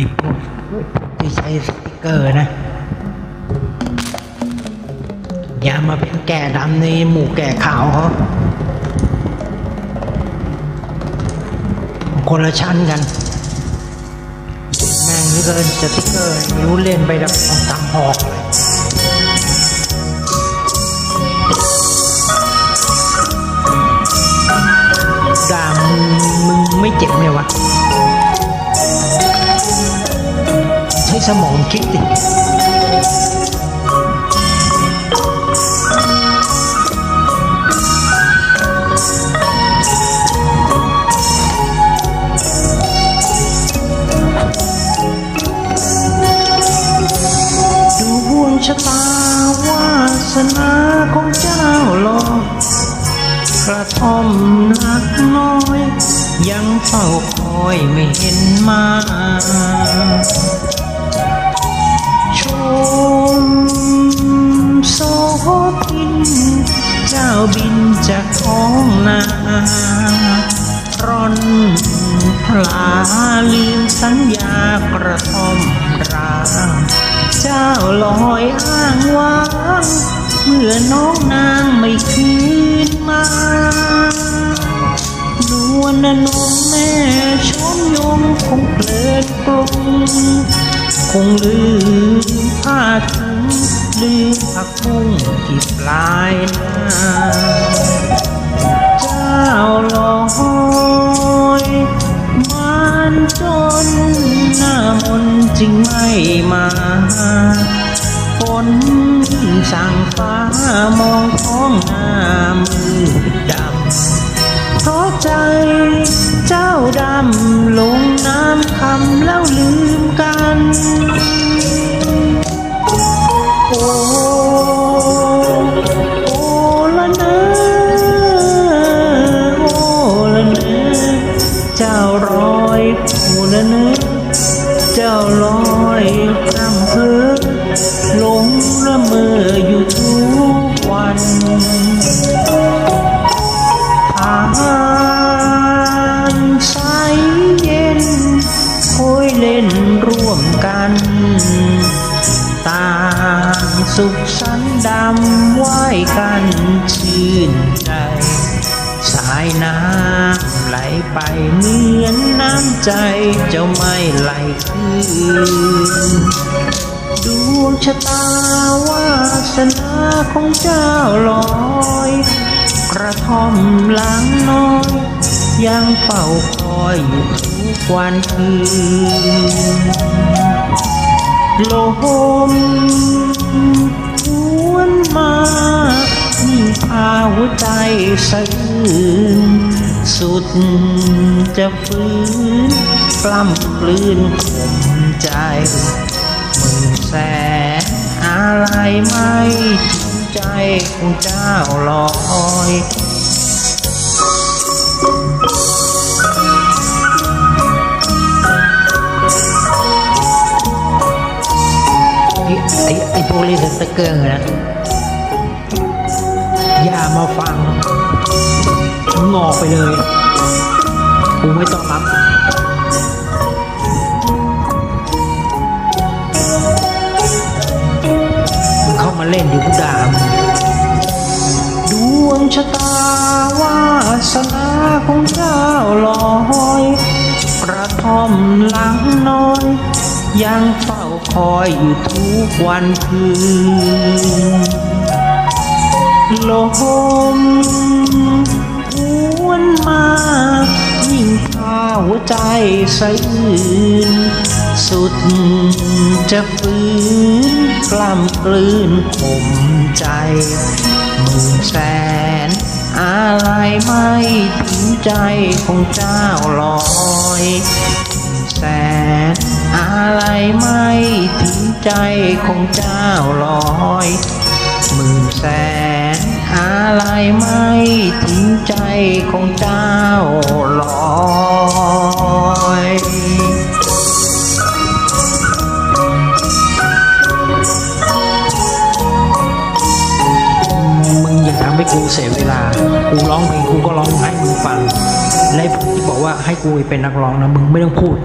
อ้พวกที่ใช้สติกเกอร์นะ อย่ามาเป็นแก่ดำในหมู่แก่ขาวเขาคนละชั้นกัน แม่งนี่เกินสติกเกอร์ไม่รู้เล่นไปแบบเอาตามหอกเลยด่ามึงมึงไม่เจ็บเลยวะ สมองคิดดิดูวงชะตาวาสนาของเจ้าหลอกกระท่อมหลักน้อย ยังเฝ้าคอยไม่เห็นมา ลาลืมสัญญากระท่อมร้างเจ้าลอยอ้างว้างเมื่อน้องนางไม่คืนมานวลนมแม่ชมยงคงเพลิดกลงคงลืมผ้าถุงลืมผักบุ้งที่ปลายนา นสั่งฟ้ามองท้องหน้ามืดดำเพราะใจเจ้าดำ กันชื่นใจ สายน้ำไหลไปเหมือนน้ำใจเจ้าไม่ไหลคืนดวงชะตาวาสนาของเจ้าลอย กระท่อมหลังน้อย ยังเฝ้าคอยอยู่ทุกวันคืนลม วใจสะอื้นสุดจะฟื้นกล้ำกลืนข่มใจมื่นแสนอะไรไม่ถึงใจของเจ้าลอยไอ้ไอ้พวกเล่นสเกอร์นะ อย่ามาฟังงอกไปเลยกูไม่ต้องรับมึงเข้ามาเล่นเดี๋ยวกูด่ามึงดวงชะตาวาสนาของเจ้าลอยกระท่อมหลังน้อย ยังเฝ้าคอยอยู่ทุกวันคืน ลมหวนมายิ่งพาหัวใจสะอื้นสุดจะฟื้นกล้ำกลืนข่มใจหมื่นแสนอะไรไม่ถึงใจของเจ้าลอยมื่นแสนอะไรไม่ถึงใจของเจ้าลอยหมื่นแสน อะไรไม่ถึงใจของเจ้าลอยมึงอย่าทำให้กูเสียเวลา กูร้องเพลงกูก็ร้องให้มึงฟัง และไอ้พวกที่บอกว่าให้กูไปเป็นนักร้องนะมึงไม่ต้องพูด